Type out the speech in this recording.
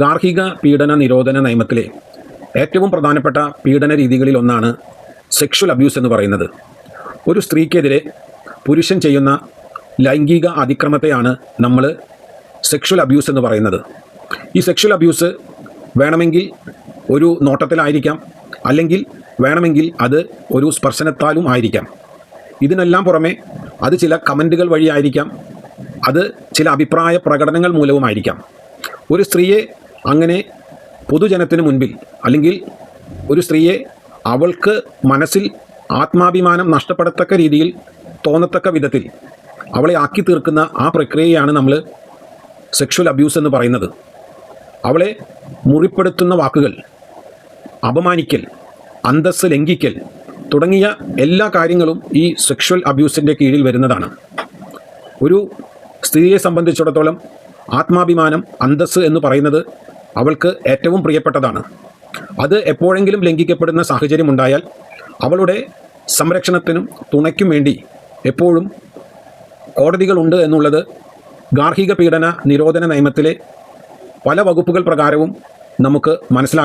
ഗാർഹിക പീഡന നിരോധന നിയമത്തിലെ ഏറ്റവും പ്രധാനപ്പെട്ട പീഡന രീതികളിൽ ഒന്നാണ് സെക്ഷൽ അബ്യൂസ് എന്ന് പറയുന്നത്. ഒരു സ്ത്രീക്കെതിരെ പുരുഷൻ ചെയ്യുന്ന ലൈംഗിക അതിക്രമത്തെയാണ് നമ്മൾ സെക്ഷൽ അബ്യൂസ് എന്ന് പറയുന്നത്. ഈ സെക്ഷൽ അബ്യൂസ് വേണമെങ്കിൽ ഒരു നോട്ടത്തിലായിരിക്കാം അല്ലെങ്കിൽ വേണമെങ്കിൽ അത് ഒരു സ്പർശനത്താലും ആയിരിക്കാം. ഇതിനെല്ലാം പുറമെ അത് ചില കമന്റുകൾ വഴിയായിരിക്കാം അത് ചില അഭിപ്രായ പ്രകടനങ്ങൾ മൂലവുമായിരിക്കാം. ഒരു സ്ത്രീയെ അങ്ങനെ പൊതുജനത്തിന് മുൻപിൽ അല്ലെങ്കിൽ ഒരു സ്ത്രീയെ അവൾക്ക് മനസ്സിൽ ആത്മാഭിമാനം നഷ്ടപ്പെടത്തക്ക രീതിയിൽ തോന്നത്തക്ക വിധത്തിൽ അവളെ ആക്കി തീർക്കുന്ന ആ പ്രക്രിയയാണ് നമ്മൾ സെക്ഷൽ അബ്യൂസ് എന്ന് പറയുന്നത്. അവളെ മുറിപ്പെടുത്തുന്ന വാക്കുകൾ അപമാനിക്കൽ അന്തസ്സ് ലംഘിക്കൽ തുടങ്ങിയ എല്ലാ കാര്യങ്ങളും ഈ സെക്ഷൽ അബ്യൂസിന്റെ കീഴിൽ വരുന്നതാണ്. ഒരു സ്ത്രീയെ സംബന്ധിച്ചിടത്തോളം ആത്മാഭിമാനം അന്തസ് എന്ന് പറയുന്നത് അവൾക്ക് ഏറ്റവും പ്രിയപ്പെട്ടതാണ്. അത് എപ്പോഴെങ്കിലും ലംഘിക്കപ്പെടുന്ന സാഹചര്യം ഉണ്ടായാൽ അവളുടെ സംരക്ഷണത്തിനും തുണയ്ക്കും വേണ്ടി എപ്പോഴും കോടതികളുണ്ട് എന്നുള്ളത് ഗാർഹിക പീഡന നിരോധന നിയമത്തിലെ പല വകുപ്പുകൾ പ്രകാരവും നമുക്ക് മനസ്സിലാക്കാം.